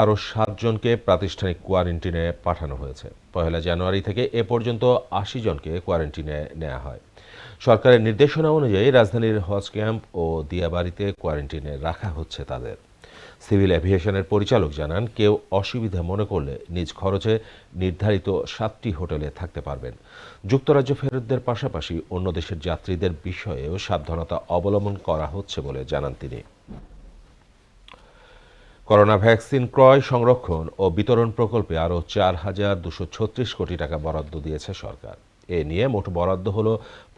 আরও সাতজনকে প্রাতিষ্ঠানিক কোয়ারেন্টিনে পাঠানো হয়েছে। পয়লা জানুয়ারি থেকে এ পর্যন্ত আশি জনকে কোয়ারেন্টিনে নেওয়া হয়। সরকারের নির্দেশনা অনুযায়ী রাজধানীর হজ ক্যাম্প ও দিয়াবাড়িতে কোয়ারেন্টিনে রাখা হচ্ছে তাদের। সিভিল এভিয়েশনের পরিচালক জানান, কেউ অসুবিধা মনে করলে নিজ খরচে নির্ধারিত সাতটি হোটেলে থাকতে পারবেন। যুক্তরাজ্য ফেরতদের পাশাপাশি অন্য দেশের যাত্রীদের বিষয়েও সাবধানতা অবলম্বন করা হচ্ছে বলে জানান তিনি। করোনা ভ্যাকসিন ক্রয়, সংরক্ষণ ও বিতরণ প্রকল্পে আরও চার হাজার দুশো ছত্রিশ কোটি টাকা বরাদ্দ দিয়েছে সরকার। এ নিয়ে মোট বরাদ্দ হল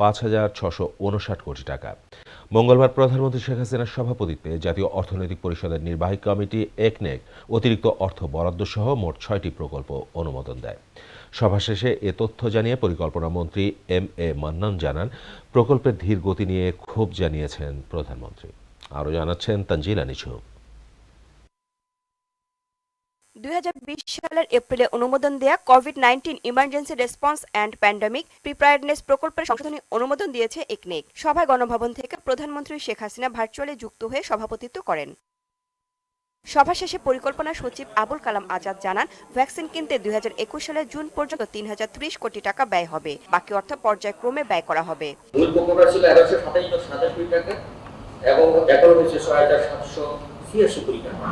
পাঁচ হাজার ছশো উনষাট কোটি টাকা। মঙ্গলবার প্রধানমন্ত্রী শেখ হাসিনার সভাপতিত্বে জাতীয় অর্থনৈতিক পরিষদের নির্বাহী কমিটি একনেক অতিরিক্ত অর্থ বরাদ্দ সহ মোট ছয়টি প্রকল্প অনুমোদন দেয়। সভা শেষে এ তথ্য জানিয়ে পরিকল্পনা মন্ত্রী এম এ মান্নান জানান, প্রকল্পের ধীর গতি নিয়ে ক্ষোভ জানিয়েছেন প্রধানমন্ত্রী। আরও জানাচ্ছেন তানজিলা নিঝু দুই সালের এপ্রিলে অনুমোদন দেয়া covid nineteen emergency response and pandemic preparedness প্রকল্পের সংশোধনী অনুমোদন দিয়েছে একনেক। সভায় গণভবন থেকে প্রধানমন্ত্রী শেখ হাসিনা ভার্চুয়ালি যুক্ত হয়ে সভাপতিত্ব করেন। সভা শেষে পরিকল্পনা সচিব আবুল কালাম আজাদ জানান, ভ্যাকসিন কিনতে দুই হাজার একুশ সালের জুন পর্যন্ত তিন হাজার ত্রিশ কোটি টাকা ব্যয় হবে। বাকি অর্থ পর্যায়ক্রমে ব্যয় করা হবে। এবং এখনও হচ্ছে ছয় সাতশো ছিয়াশি কোটি টাকা।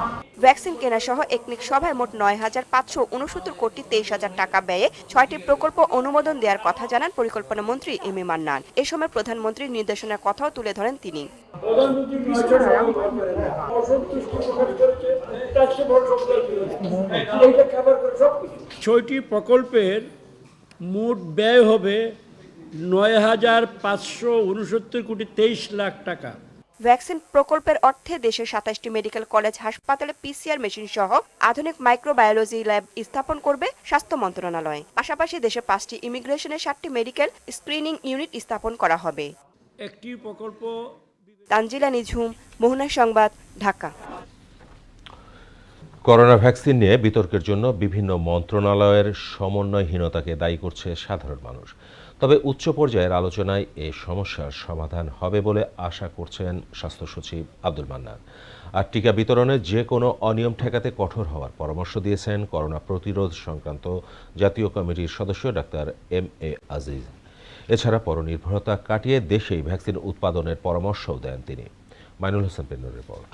ভ্যাকসিন কেনা সহ একনিক সভায় মোট নয় হাজার পাঁচশো উনসত্তর কোটি তেইশ হাজার টাকা ব্যয়ে ছয়টি প্রকল্প অনুমোদন দেওয়ার কথা জানান পরিকল্পনা মন্ত্রী এম এ মান্নান। এ সময় প্রধানমন্ত্রীর নির্দেশনার কথাও তুলে ধরেন তিনি। ছয়টি প্রকল্পের মোট ব্যয় হবে নয় হাজার পাঁচশো উনসত্তর কোটি তেইশ লাখ টাকা। ভ্যাকসিন প্রকল্পের অর্থে দেশের সাতাশটি মেডিকেল কলেজ হাসপাতালে পিসিআর মেশিন সহ আধুনিক মাইক্রোবায়োলজি ল্যাব স্থাপন করবে স্বাস্থ্য মন্ত্রণালয়। পাশাপাশি দেশে পাঁচটি ইমিগ্রেশনের সাতটি মেডিকেল স্ক্রিনিং ইউনিট স্থাপন করা হবে। একটি প্রকল্প তানজিলা নিঝুম মোহনা সংবাদ ঢাকা। করোনা ভ্যাকসিন নিয়ে বিতর্কের জন্য বিভিন্ন মন্ত্রণালয়ের সমন্বয়হীনতাকে দায়ী করছে সাধারণ মানুষ। তবে উচ্চ পর্যায়ের আলোচনায় এই সমস্যার সমাধান হবে বলে আশা করছেন স্বাস্থ্য সচিব আব্দুল মান্নান। আর টিকা বিতরণে যে কোনো অনিয়ম ঠেকাতে কঠোর হওয়ার পরামর্শ দিয়েছেন করোনা প্রতিরোধ সংক্রান্ত জাতীয় কমিটির সদস্য ডাক্তার এম এ আজিজ। এছাড়া পরনির্ভরতা কাটিয়ে দেশেই ভ্যাকসিন উৎপাদনের পরামর্শও দেন তিনি। মাইনুল হোসেন রিপোর্ট।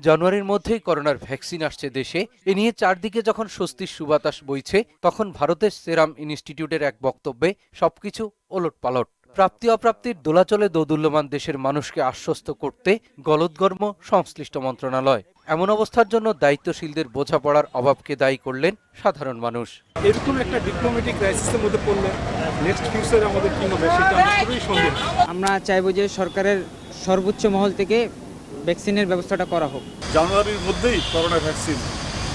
জানুয়ারির মধ্যেই করোনার ভ্যাকসিন আসছে দেশে। এ নিয়ে চারদিকে যখন স্বস্তির সুবাতাস বইছে, তখন ভারতের সেরাম ইনস্টিটিউটের এক বক্তব্যে সবকিছু ওলট পালট প্রাপ্তি অপ্রাপ্তির দোলাচলে দোদুল্যমান দেশের মানুষকে আশ্বস্ত করতে গলদগর্ম সংশ্লিষ্ট মন্ত্রণালয়। এমন অবস্থার জন্য দায়িত্বশীলদের বোঝাপড়ার অভাবকে দায়ী করলেন সাধারণ মানুষ। এরকম একটা ডিপ্লোম্যাটিক ক্রাইসিসের মধ্যে পড়লে নেক্সট ফিউচারে আমাদের কি হবে সেটা আমরা খুবই সন্দেহ। আমরা চাইব যে সরকারের সর্বোচ্চ মহল থেকে ভ্যাকসিনের ব্যবস্থাটা করা হোক। জানুয়ারির মধ্যেই করোনা ভ্যাকসিন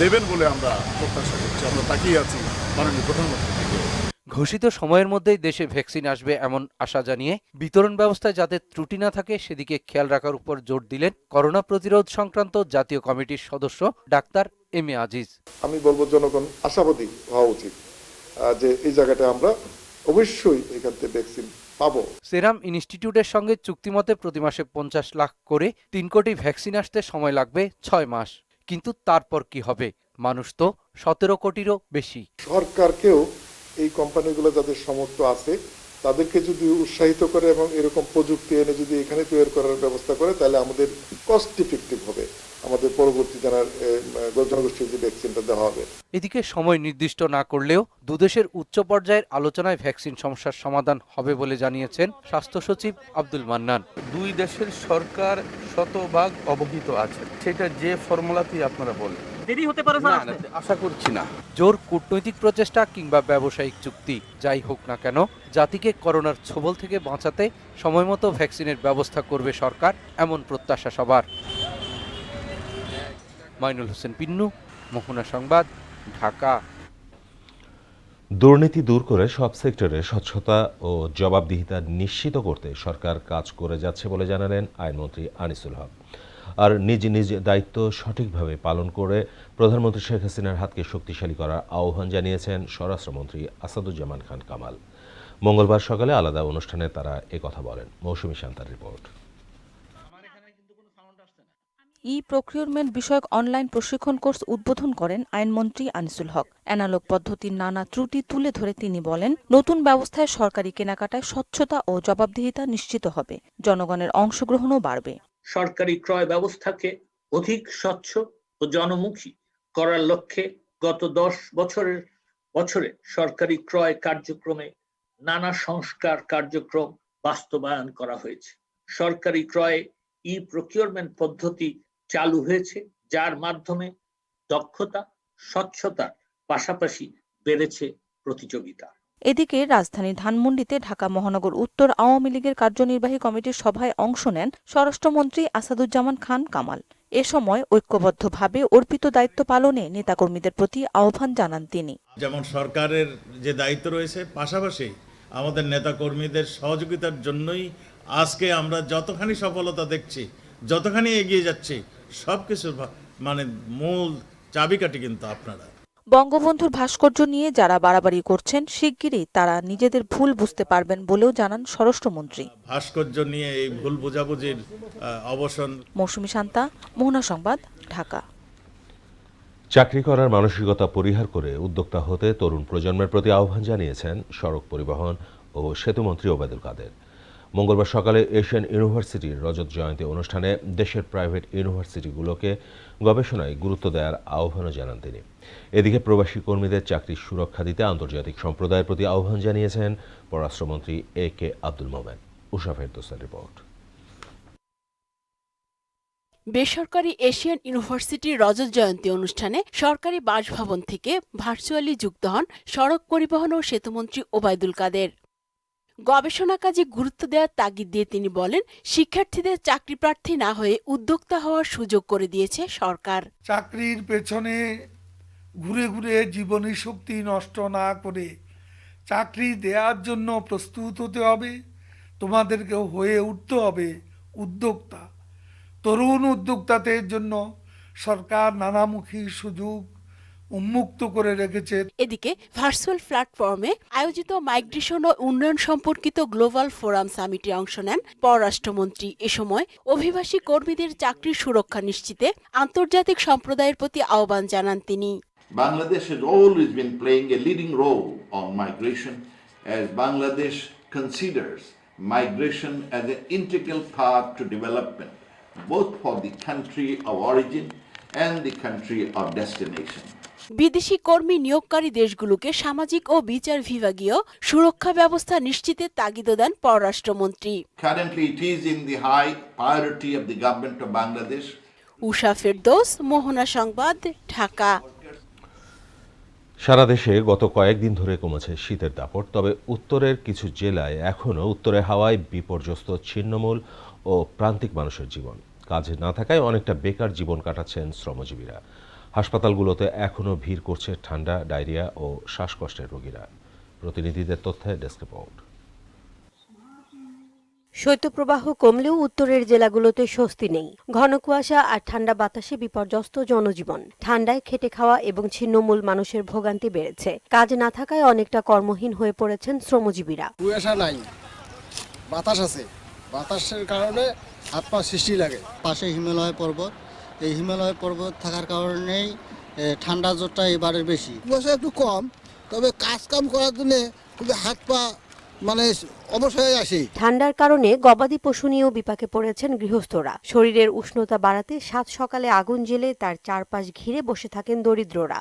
দেবেন বলে আমরা প্রত্যাশা করছি। আমরা তাকিয়ে আছি মাননীয় প্রধানমন্ত্রী ঘোষিত সময়ের মধ্যেই দেশে ভ্যাকসিন আসবে এমন আশা জানিয়ে বিতরণ ব্যবস্থায় যাতে ত্রুটি না থাকে সেদিকে খেয়াল রাখার উপর জোর দিলেন করোনা প্রতিরোধ সংক্রান্ত জাতীয় কমিটির সদস্য ডাক্তার এম এ আজিজ। আমি বলব জনগণ আশাবাদী হওয়া উচিত যে এই জায়গাটা আমরা অবশ্যই এখান থেকে ভ্যাকসিন পাবো। সেরাম ইনস্টিটিউটের সঙ্গে চুক্তিমতে প্রতি মাসে পঞ্চাশ লাখ করে তিন কোটি ভ্যাকসিন আসতে সময় লাগবে ছয় মাস। কিন্তু তারপর কি হবে? মানুষ তো সতেরো কোটিরও বেশি। সরকারকেও এই কোম্পানিগুলো যাদের সামর্থ্য আছে তাদেরকে যদি উৎসাহিত করে এবং এরকম প্রযুক্তি এনে যদি এখানে তৈরি করার ব্যবস্থা করে তাহলে আমাদের কস্ট ইফেক্টিভ হবে। আমাদের পরবর্তী জানার জনগোষ্ঠীর যে ভ্যাকসিনটা দেওয়া হবে। এদিকে সময় নির্দিষ্ট না করলেও দুদেশের উচ্চ পর্যায়ের আলোচনায় ভ্যাকসিন সমস্যার সমাধান হবে বলে জানিয়েছেন স্বাস্থ্য সচিব আব্দুল মান্নান। দুই দেশের সরকার শতভাগ অবহিত আছে। সেটা যে ফর্মুলাতেই আপনারা বলেন দেরি হতে পারে না, আশা করছি না। জোর কূটনৈতিক প্রচেষ্টা কিংবা ব্যবসায়িক চুক্তি যাই হোক না কেন জাতিকে করোনার ছোবল থেকে বাঁচাতে সময়মতো ভ্যাকসিনের ব্যবস্থা করবে সরকার এমন প্রত্যাশা সবার। মাইনুল হোসেন পিন্নু মোহনা সংবাদ ঢাকা। দুর্নীতি দূর করে সব সেক্টরে স্বচ্ছতা ও জবাবদিহিতা নিশ্চিত করতে সরকার কাজ করে যাচ্ছে বলে জানালেন আইনমন্ত্রী আনিসুল হক। আর নিজ নিজ দায়িত্ব সঠিকভাবে পালন করে প্রধানমন্ত্রী শেখ হাসিনার হাতকে শক্তিশালী করার আহ্বান জানিয়েছেন স্বরাষ্ট্রমন্ত্রী আসাদুজ্জামান খান কামাল। মঙ্গলবার সকালে আলাদা অনুষ্ঠানে তারা কথা বলেন। মৌসুমী শান্তার রিপোর্ট। ই প্রক্রিয়রমেন্ট বিষয়ক অনলাইন প্রশিক্ষণ কোর্স উদ্বোধন করেন আইনমন্ত্রী আনিসুল হক। অ্যানালগ পদ্ধতির নানা ত্রুটি তুলে ধরে তিনি বলেন, নতুন ব্যবস্থায় সরকারি কেনাকাটায় স্বচ্ছতা ও জবাবদিহিতা নিশ্চিত হবে। জনগণের অংশগ্রহণও বাড়বে। সরকারি ক্রয় ব্যবস্থাকে অধিক স্বচ্ছ ও জনমুখী করার লক্ষ্যে গত দশ বছরের বছরে সরকারি ক্রয় কার্যক্রমে নানা সংস্কার কার্যক্রম বাস্তবায়ন করা হয়েছে। সরকারি ক্রয়ে ই প্রকিউরমেন্ট পদ্ধতি চালু হয়েছে, যার মাধ্যমে দক্ষতা, স্বচ্ছতার পাশাপাশি বেড়েছে প্রতিযোগিতা। এদিকে রাজধানী ধানমন্ডিতে ঢাকা মহানগর উত্তর আওয়ামী লীগের কার্যনির্বাহী কমিটির সভায় অংশ নেন স্বরাষ্ট্রমন্ত্রী আসাদুজ্জামান খান কামাল। এ সময় ঐক্যবদ্ধভাবে অর্পিত দায়িত্ব পালনে নেতাকর্মীদের প্রতি আহ্বান জানান তিনি। যেমন সরকারের যে দায়িত্ব রয়েছে, পাশাপাশি আমাদের নেতাকর্মীদের সহযোগিতার জন্যই আজকে আমরা যতখানি সফলতা দেখছি, যতখানি এগিয়ে যাচ্ছি সব কিছুর মানে মূল চাবিকাঠি কিন্তু আপনারা। বঙ্গবন্ধুর ভাস্কর্য নিয়ে যারা বাড়াবাড়ি করছেন শিগগিরই তারা নিজেদের ভুল বুঝতে পারবেন বলেও জানান স্বরাষ্ট্রমন্ত্রী। ভাস্কর্য নিয়ে এই ভুল বোঝাবুঝির অবসান। মৌসুমি শান্তা মোহনা সংবাদ ঢাকা। চাকরি করার মানসিকতা পরিহার করে উদ্যোক্তা হতে তরুণ প্রজন্মের প্রতি আহ্বান জানিয়েছেন সড়ক পরিবহন ও সেতুমন্ত্রী ওবায়দুল কাদের। মঙ্গলবার সকালে এশিয়ান ইউনিভার্সিটির রজত জয়ন্তী অনুষ্ঠানে দেশের প্রাইভেট ইউনিভার্সিটিগুলোকে গবেষণায় গুরুত্ব দেওয়ার আহ্বানও জানান তিনি। এদিকে প্রবাসী কর্মীদের চাকরির সুরক্ষা দিতে আন্তর্জাতিক সম্প্রদায়ের প্রতি আহ্বান জানিয়েছেন পররাষ্ট্রমন্ত্রী এ কে আব্দুল মোমেন। উষা ফেরদোসের রিপোর্ট। বেসরকারি এশিয়ান ইউনিভার্সিটির রজত জয়ন্তী অনুষ্ঠানে সরকারি বাসভবন থেকে ভার্চুয়ালি যুক্ত হন সড়ক পরিবহন ও সেতুমন্ত্রী ওবায়দুল কাদের। গবেষণা কাজে গুরুত্ব দেওয়ার তাগিদ দিয়ে তিনি বলেন, শিক্ষার্থীদের চাকরি প্রার্থী না হয়ে উদ্যোক্তা হওয়ার সুযোগ করে দিয়েছে সরকার। চাকরির পেছনে ঘুরে ঘুরে জীবনী শক্তি নষ্ট না করে চাকরি দেওয়ার জন্য প্রস্তুত হতে হবে তোমাদেরকে হয়ে উঠতে হবে উদ্যোক্তা। তরুণ উদ্যোক্তাদের জন্য সরকার নানামুখী সুযোগ উন্মুক্ত করে রেখেছে এদিকে ভার্চুয়াল প্ল্যাটফর্মে আয়োজিত মাইগ্রেশন ও উন্নয়ন সম্পর্কিত গ্লোবাল ফোরাম সামিটে অংশ নেন পররাষ্ট্রমন্ত্রী এ সময় অভিবাসী কর্মীদের চাকরির সুরক্ষা নিশ্চিতে আন্তর্জাতিক সম্প্রদায়ের প্রতি আহ্বান জানান তিনি Bangladesh has always been playing a leading role on migration as Bangladesh considers migration as an integral part to development, both for the country of origin and the country of destination. বিদেশি কর্মী নিয়োগকারী দেশগুলোকে সামাজিক ও বিচার বিভাগীয় সুরক্ষা ব্যবস্থা নিশ্চিতের তাগিদ দেন পররাষ্ট্রমন্ত্রী। Currently, it is in the high priority of the government of Bangladesh. উষা ফেরদৌস মোহনা সংবাদ ঢাকা। সারা দেশে গত কয়েকদিন ধরে কমেছে শীতের দাপট তবে উত্তরের কিছু জেলায় এখনও উত্তরে হাওয়ায় বিপর্যস্ত ছিন্নমূল ও প্রান্তিক মানুষের জীবন। কাজে না থাকায় অনেকটা বেকার জীবন কাটাচ্ছেন শ্রমজীবীরা। হাসপাতালগুলোতে এখনও ভিড় করছে ঠান্ডা ডায়রিয়া ও শ্বাসকষ্টের রোগীরা। প্রতিনিধিদের তথ্যে ডেস্ক রিপোর্ট। শৈত্যপ্রবাহ কমলেও উত্তরের জেলাগুলোতে স্বস্তি নেই। ঘন কুয়াশা আর ঠান্ডা বাতাসে বিপর্যস্ত জনজীবন। ঠান্ডায় খেটে খাওয়া এবং ছিন্নমূল মানুষের ভোগান্তি বেড়েছে। কাজ না থাকায় অনেকটা কর্মহীন হয়ে পড়েছেন শ্রমজীবীরা। কুয়াশা নাই। বাতাস আছে। বাতাসের কারণে হাত পা সৃষ্টি লাগে। পাশে হিমালয় পর্বত এই হিমালয় পর্বত থাকার কারণেই ঠান্ডা জ্বরটা এবারের বেশি। কুয়াশা একটু কম তবে কাজ কাম করার জন্য খুবই হাত পা মানে অবশ্যই আসে। ঠান্ডার কারণে গবাদি পশু নিয়েও বিপাকে পড়েছেন গৃহস্থরা। শরীরের উষ্ণতা বাড়াতে সাত সকালে আগুন জেলে তার চারপাশ ঘিরে বসে থাকেন দরিদ্ররা।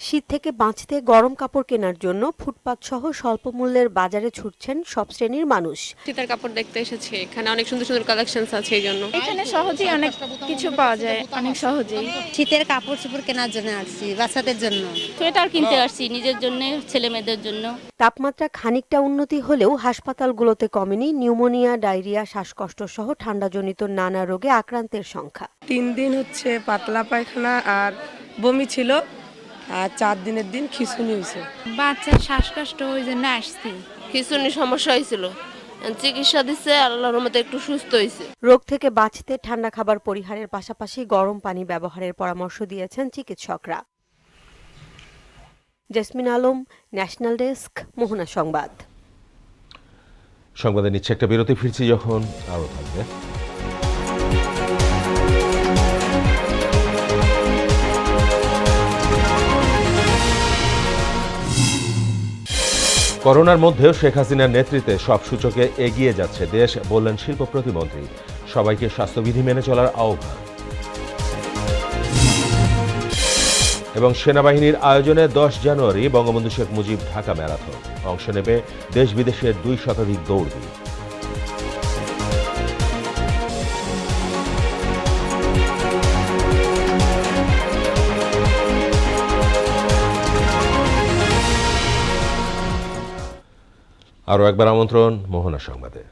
শীত থেকে বাঁচতে গরম কাপড় কেনার জন্য ফুটপাত সহ স্বল্প মূল্যের বাজারে ছুটছেন সব শ্রেণির মানুষ। শীতের কাপড় দেখতে এসেছি। এখানে অনেক সুন্দর সুন্দর কালেকশনস আছে এই জন্য। এখানে সহজেই অনেক কিছু পাওয়া যায় অনেক সহজেই। শীতের কাপড় চোপড় কেনার জন্য আসছি বাচ্চাদের জন্য। সোয়েটার কিনতে আসছি নিজের জন্য ছেলে মেয়েদের জন্য। তাপমাত্রা খানিকটা উন্নতি হলেও হাসপাতালগুলোতে কমেনি নিউমোনিয়া ডায়রিয়া শ্বাসকষ্ট সহ ঠান্ডাজনিত নানা রোগে আক্রান্তের সংখ্যা। তিন দিন হচ্ছে পাতলা পায়খানা আর বমি ছিল আর চার দিনের দিন খিচুনি হয়েছে। বাচ্চার শ্বাসকষ্ট ওই জন্য আসছি। খিচুনি সমস্যা হয়েছিল। চিকিৎসা দিচ্ছে আল্লাহর রহমতে একটু সুস্থ হয়েছে। রোগ থেকে বাঁচতে ঠান্ডা খাবার পরিহারের পাশাপাশি গরম পানি ব্যবহারের পরামর্শ দিয়েছেন চিকিৎসকরা। Jasmine Alam national desk Mohona Sangbad. সংবাদে নিচ্ছে একটা বিরতি ফিরছি যখন আরও থাকবে। করোনার মধ্যেও শেখ হাসিনার নেতৃত্বে সব সূচকে এগিয়ে যাচ্ছে দেশ, বললেন শিল্প প্রতিমন্ত্রী। সবাইকে স্বাস্থ্যবিধি মেনে চলার আহ্বান। এবং সেনাবাহিনীর আয়োজনে দশ জানুয়ারি বঙ্গবন্ধু শেখ মুজিব ঢাকা ম্যারাথন। অংশ নেবে দেশ বিদেশের দুই শতাধিক দৌড়বিদ। আরও একবার আমন্ত্রণ মোহনা সংবাদে।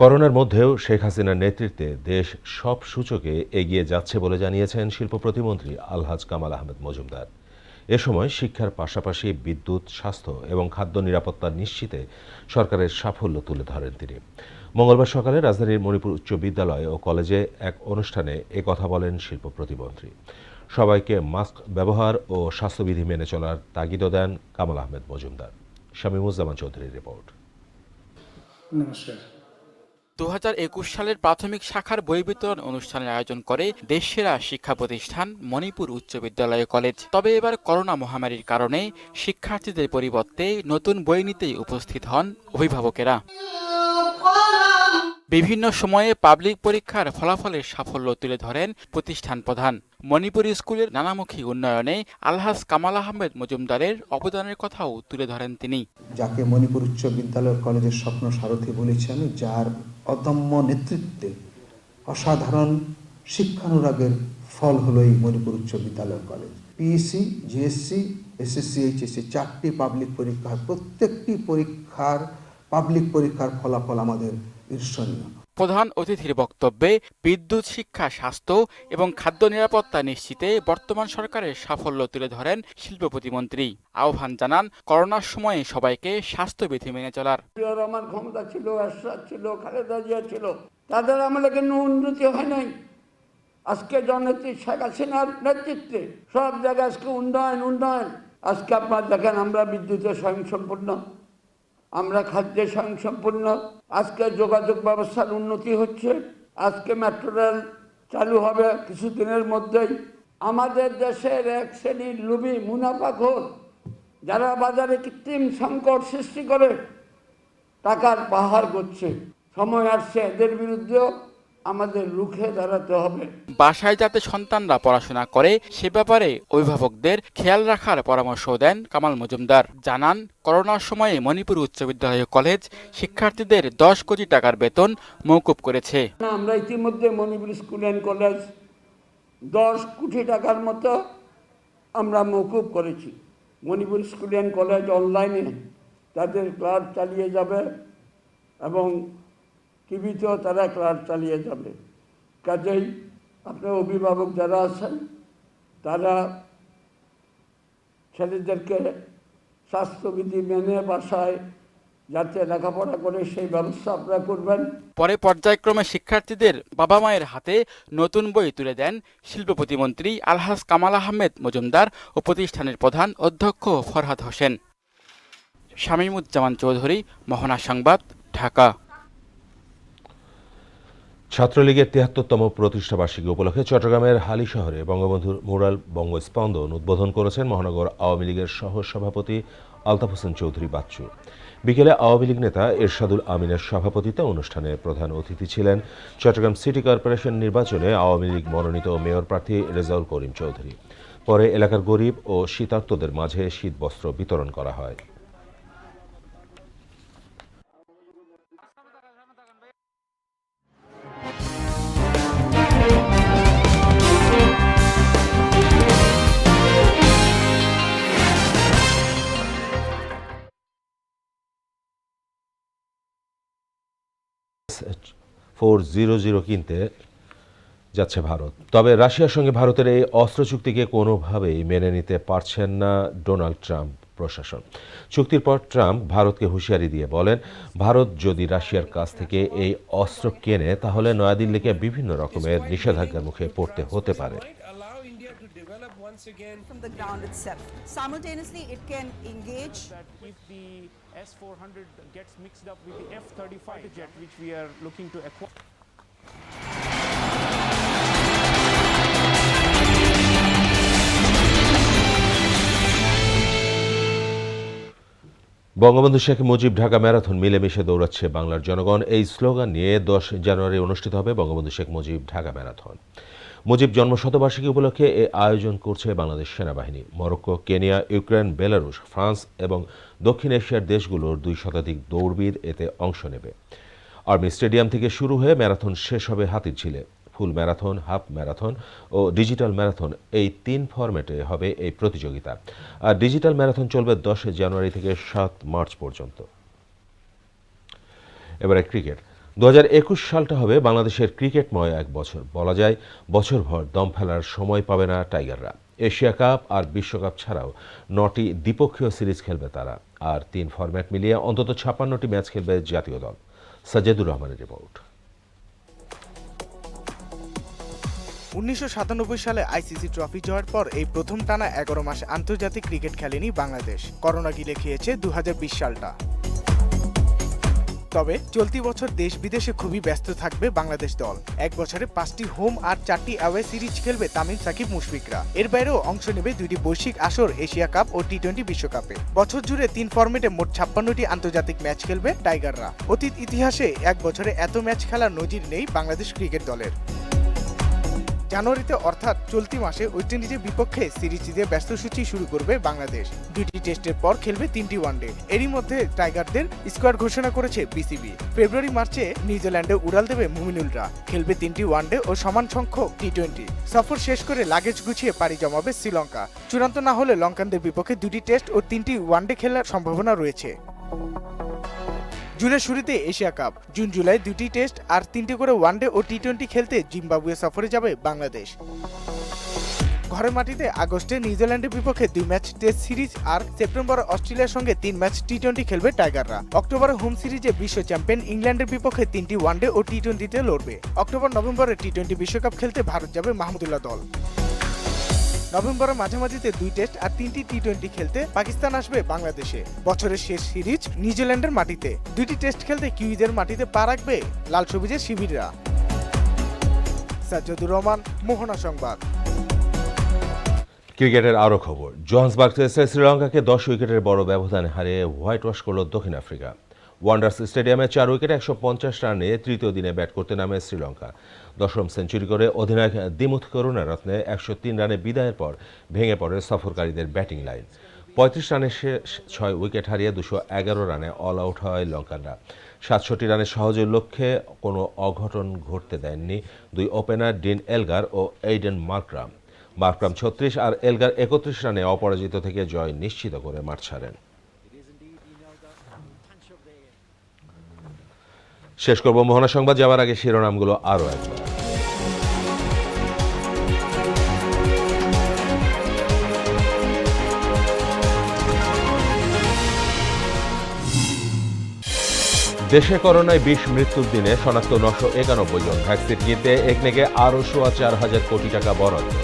করোনার মধ্যেও শেখ হাসিনার নেতৃত্বে দেশ সব সূচকে এগিয়ে যাচ্ছে বলে জানিয়েছেন শিল্প প্রতিমন্ত্রী আলহাজ কামাল আহমেদ মজুমদার। এ সময় শিক্ষার পাশাপাশি বিদ্যুৎ, স্বাস্থ্য এবং খাদ্য নিরাপত্তা নিশ্চিতে সরকারের সাফল্য তুলে ধরেন তিনি। মঙ্গলবার সকালে রাজধানীর মণিপুর উচ্চ বিদ্যালয় ও কলেজে এক অনুষ্ঠানে কথা বলেন শিল্প প্রতিমন্ত্রী। সবাইকে মাস্ক ব্যবহার ও স্বাস্থ্যবিধি মেনে চলার তাগিদও দেন কামাল আহমেদ মজুমদার। শামীমুজ্জামান চৌধুরীর রিপোর্ট। নমস্কার। দু হাজার একুশ সালের প্রাথমিক শাখার বই বিতরণ অনুষ্ঠানের আয়োজন করে দেশসেরা শিক্ষা প্রতিষ্ঠান মণিপুর উচ্চ বিদ্যালয় কলেজ। তবে এবার করোনা মহামারীর কারণে শিক্ষার্থীদের পরিবর্তে নতুন বই নিতেই উপস্থিত হন অভিভাবকেরা। বিভিন্ন সময়ে পাবলিক পরীক্ষার ফলাফলের সাফল্য তুলে ধরেন প্রতিষ্ঠান প্রধান। মণিপুর স্কুলের নানামুখী উন্নয়নে আলহাজ কামাল আহমেদ মজুমদারের অবদানের কথাও তুলে ধরেন তিনি। যাকে মণিপুর উচ্চ বিদ্যালয় কলেজের স্বপ্ন সারথী বলেছি আমি, যার অদম্য নেতৃত্বে অসাধারণ শিক্ষানুরাগের ফল হলো এই মণিপুর উচ্চ বিদ্যালয় college. PSC JSC SSC HSC চারটি পাবলিক পরীক্ষা প্রত্যেকটি পরীক্ষার পাবলিক পরীক্ষার ফলাফল আমাদের ঈর্ষণীয়। প্রধান অতিথির বক্তব্যে বিদ্যুৎ শিক্ষা স্বাস্থ্য এবং খাদ্য নিরাপত্তা নিশ্চিতে বর্তমান সরকারের সাফল্য তুলে ধরেন শিল্প প্রতিমন্ত্রী আহ্বান জানান করোনার সময়ে সবাইকে স্বাস্থ্যবিধি মেনে চলার। রহমান ক্ষমতা ছিল এরশাদ ছিল খালেদা জিয়া ছিল তাদের আমলে কিন্তু উন্নতি হয় নাই। আজকে জননেত্রী শেখ হাসিনার নেতৃত্বে সব জায়গায় আজকে উন্নয়ন উন্নয়ন। আজকে আপনার দেখেন আমরা বিদ্যুতের স্বয়ংসম্পূর্ণ। আমরা খাদ্যে স্বয়ংসম্পূর্ণ। আজকে যোগাযোগ ব্যবস্থার উন্নতি হচ্ছে। আজকে মেট্রো রেল চালু হবে কিছুদিনের মধ্যেই। আমাদের দেশের এক শ্রেণির লুবি মুনাফা মুনাফাখোর যারা বাজারে কৃত্রিম সংকট সৃষ্টি করে, টাকার পাহাড় করছে সময় আসছে এদের বিরুদ্ধেও আমাদের রুখে দাঁড়াতে হবে। বাসায় যাতে সন্তানরা পড়াশোনা করে সে ব্যাপারে অভিভাবকদের খেয়াল রাখার পরামর্শ দেন কামাল মজুমদার। জানান করোনার সময়ে মণিপুর উচ্চ বিদ্যালয় কলেজ শিক্ষার্থীদের দশ কোটি টাকার বেতন মৌকুব করেছে। আমরা ইতিমধ্যে মণিপুর স্কুল অ্যান্ড কলেজ দশ কোটি টাকার মতো আমরা মৌকুব করেছি। মণিপুর স্কুল অ্যান্ড কলেজ অনলাইনে তাদের ক্লাস চালিয়ে যাবে এবং টিভিতেও তারা ক্লাস চালিয়ে যাবে। কাজেই আপনার অভিভাবক যারা আছেন, তারা ছেলেদেরকে স্বাস্থ্যবিধি মেনে বাসায় যাতে লেখাপড়া করে সেই ব্যবস্থা আপনারা করবেন। পরে পর্যায়ক্রমে শিক্ষার্থীদের বাবা মায়ের হাতে নতুন বই তুলে দেন শিল্প প্রতিমন্ত্রী আলহাজ কামাল আহমেদ মজুমদার ও প্রতিষ্ঠানের প্রধান অধ্যক্ষ ফরহাদ হোসেন। শামীমুজ্জামান চৌধুরী, মোহনা সংবাদ, ঢাকা। ছাত্রলীগের তিয়াত্তরতম প্রতিষ্ঠাবার্ষিকী উপলক্ষে চট্টগ্রামের হালি শহরে বঙ্গবন্ধুর মুরাল বঙ্গস্পন্দন উদ্বোধন করেছেন মহানগর আওয়ামী লীগের সহ সভাপতি আলতাফ হোসেন চৌধুরী বাচ্চু। বিকেলে আওয়ামী লীগ নেতা এরশাদুল আমিনের সভাপতিত্বে অনুষ্ঠানে প্রধান অতিথি ছিলেন চট্টগ্রাম সিটি কর্পোরেশন নির্বাচনে আওয়ামী লীগ মনোনীত মেয়র প্রার্থী রেজাউল করিম চৌধুরী। পরে এলাকার গরিব ও শীতার্তদের মাঝে শীতবস্ত্র বিতরণ করা হয়। ফোর জিরো জিরো কিনতে যাচ্ছে ভারত তবে রাশিয়ার সঙ্গে ভারতের এই অস্ত্র চুক্তিকে কোনোভাবেই মেনে নিতে পারছেন না ডোনাল্ড ট্রাম্প প্রশাসন চুক্তির পর ট্রাম্প ভারতকে হুঁশিয়ারি দিয়ে বলেন ভারত যদি রাশিয়ার কাছ থেকে এই অস্ত্র কেনে তাহলে নয়াদিল্লিকে বিভিন্ন রকমের নিষেধাজ্ঞার মুখে পড়তে হতে পারে once again from the ground itself. Simultaneously, it can engage. The S-400 gets mixed up with the F-35 jet, which we are looking to acquire. Bangabandhu Sheikh Mujib Dhaka marathon মিলেমিশে দৌড়াচ্ছে বাংলার জনগণ। এই স্লোগান নিয়ে দশ জানুয়ারি অনুষ্ঠিত হবে বঙ্গবন্ধু শেখ মুজিব ঢাকা ম্যারাথন। মুজিব জন্ম শতবার্ষিকী উপলক্ষে এ আয়োজন করছে বাংলাদেশ সেনাবাহিনী। Morocco, Kenya, Ukraine, Belarus, France এবং দক্ষিণ এশিয়ার দেশগুলোর দুই শতাধিক দৌড়বিদ এতে অংশ নেবে। আর্মি স্টেডিয়াম থেকে শুরু হয়ে ম্যারাথন শেষ হবে হাতির হাতিরঝিলে। ফুল ম্যারাথন, হাফ ম্যারাথন ও ডিজিটাল ম্যারাথন এই তিন ফরম্যাটে হবে এই প্রতিযোগিতা। আর ডিজিটাল ম্যারাথন চলবে দশ জানুয়ারি থেকে সাত মার্চ পর্যন্ত। এবারে ক্রিকেট। দু হাজার একুশ সালটা হবে বাংলাদেশের ক্রিকেটময় এক বছর। বলা যায়, বছরভর দম ফেলার সময় পাবে না টাইগাররা। এশিয়া কাপ আর বিশ্বকাপ ছাড়াও নটি দ্বিপক্ষীয় সিরিজ খেলবে তারা। আর তিন ফরম্যাট মিলিয়ে অন্তত ছাপ্পান্নটি ম্যাচ খেলবে জাতীয় দল। সাজেদুর রহমানের রিপোর্ট। উনিশশো সাতানব্বই সালে আইসিসি ট্রফি জয়ের পর এই প্রথম টানা এগারো মাস আন্তর্জাতিক ক্রিকেট খেলেনি বাংলাদেশ। করোনা গিলে খেয়েছে দু হাজার বিশ সালটা। তবে চলতি বছর দেশ বিদেশে খুবই ব্যস্ত থাকবে বাংলাদেশ দল। এক বছরে পাঁচটি হোম আর চারটি অ্যাওয়ে সিরিজ খেলবে তামিম, সাকিব, মুশফিকরা। এর বাইরেও অংশ নেবে দুইটি বৈশ্বিক আসর, এশিয়া কাপ ও টি টোয়েন্টি বিশ্বকাপে। বছর জুড়ে তিন ফর্মেটে মোট ছাপ্পান্নটি আন্তর্জাতিক ম্যাচ খেলবে টাইগাররা। অতীত ইতিহাসে এক বছরে এত ম্যাচ খেলার নজির নেই বাংলাদেশ ক্রিকেট দলের। জানুয়ারিতে অর্থাৎ চলতি মাসে ওয়েস্ট ইন্ডিজের বিপক্ষে সিরিজ দিয়ে ব্যস্ত সূচি শুরু করবে বাংলাদেশ। দুটি টেস্টের পর খেলবে তিনটি ওয়ানডে এরই মধ্যে টাইগারদের স্কোয়াড ঘোষণা করেছে বিসিবি ফেব্রুয়ারি মার্চে নিউজিল্যান্ডে উড়াল দেবে মুমিনুলরা। খেলবে তিনটি ওয়ানডে ও সমান সংখ্যক টি টোয়েন্টি সফর শেষ করে লাগেজ গুছিয়ে পাড়ি জমাবে শ্রীলঙ্কা। চূড়ান্ত না হলে লঙ্কানদের বিপক্ষে দুটি টেস্ট ও তিনটি ওয়ানডে খেলার সম্ভাবনা রয়েছে। জুনের শুরুতে এশিয়া কাপ। জুন, জুলাই দুটি টেস্ট আর তিনটি করে ওয়ানডে ও টি টোয়েন্টি খেলতে জিম্বাবুয়ে সফরে যাবে বাংলাদেশ। ঘরের মাটিতে আগস্টে নিউজিল্যান্ডের বিপক্ষে দুই ম্যাচ টেস্ট সিরিজ আর সেপ্টেম্বরে অস্ট্রেলিয়ার সঙ্গে তিন ম্যাচ টি টোয়েন্টি খেলবে টাইগাররা। অক্টোবরে হোম সিরিজে বিশ্ব চ্যাম্পিয়ন ইংল্যান্ডের বিপক্ষে তিনটি ওয়ানডে ও টি টোয়েন্টিতে লড়বে। অক্টোবর, নভেম্বরে টি টোয়েন্টি বিশ্বকাপ খেলতে ভারত যাবে মাহমুদুল্লাহ দল। নভেম্বরের মাঝামাঝিতে দুই টেস্ট আর তিনটি টি টোয়েন্টি খেলতে পাকিস্তান আসবে বাংলাদেশে। বছরের শেষ সিরিজ নিউজিল্যান্ডের মাটিতে। দুইটি টেস্ট খেলতে কিউইদের মাটিতে পা রাখবে লাল সবুজের শিবিররা। সাজ্জাদুর রহমান, মোহনা সংবাদ। ক্রিকেটের আরও খবর। জোহান্সবার্গ টেস্টে শ্রীলঙ্কাকে দশ উইকেটের বড় ব্যবধানে হারিয়ে হোয়াইট ওয়াশ করল দক্ষিণ আফ্রিকা। ওয়ান্ডার্স স্টেডিয়ামে চার উইকেটে একশো পঞ্চাশ রানে তৃতীয় দিনে ব্যাট করতে নামে শ্রীলঙ্কা। দশম সেঞ্চুরি করে অধিনায়ক দিমুথ করুণারত্নে একশো তিন রানে বিদায়ের পর ভেঙে পড়ে সফরকারীদের ব্যাটিং লাইন। পঁয়ত্রিশ রানে ছয় উইকেট হারিয়ে দুশো এগারো রানে অল আউট হয় লঙ্কানরা। সাতষট্টি রানের সহজের লক্ষ্যে কোনো অঘটন ঘটতে দেননি দুই ওপেনার ডিন এলগার ও এইডেন মার্করাম। মার্করাম ছত্রিশ আর এলগার একত্রিশ রানে অপরাজিত থেকে জয় নিশ্চিত করে মাঠ ছাড়েন। শেষ করব মোহনা সংবাদ, যাওয়ার আগে শিরোনামগুলো আরও একবার। দেশে করোনায় বিশ মৃত্যুর দিনে শনাক্ত নশো একানব্বই জন ভ্যাকসিন কিনতে একনেকে আরও সোয়া চার হাজার কোটি টাকা বরাদ্দ।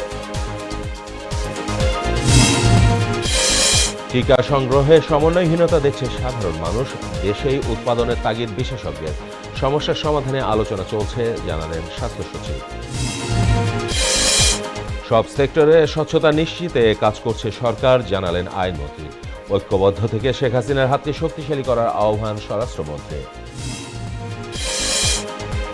টিকা সংগ্রহে সমন্বয়হীনতা দেখছে সাধারণ মানুষ, দেশেই উৎপাদনের তাগিদ বিশেষজ্ঞের। সমস্যার সমাধানে আলোচনা চলছে, জানালেন স্বাস্থ্য সচিব। সব সেক্টরে স্বচ্ছতা নিশ্চিতে কাজ করছে সরকার, জানালেন আইনমন্ত্রী ঐক্যবদ্ধ থেকে শেখ হাসিনার হাতকে শক্তিশালী করার আহ্বান স্বরাষ্ট্রমন্ত্রী।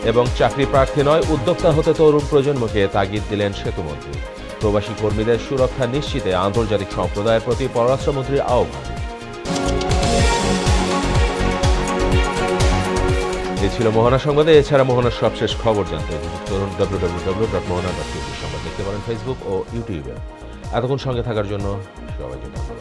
এবং চাকরি প্রার্থী নয়, উদ্যোক্তা হতে তরুণ প্রজন্মকে তাগিদ দিলেন সেতুমন্ত্রী। প্রবাসী কর্মীদের সুরক্ষা নিশ্চিতে আন্তর্জাতিক সম্প্রদায়ের প্রতি পররাষ্ট্রমন্ত্রীর আহ্বান। এ ছিল মোহনা সংবাদে। এছাড়া মোহনার সবশেষ খবর জানতে করুন W W W dot Mohona dot Sangbad. দেখতে পারেন ফেসবুক ও ইউটিউবে এতক্ষণ সঙ্গে থাকার জন্য সবাইকে ধন্যবাদ।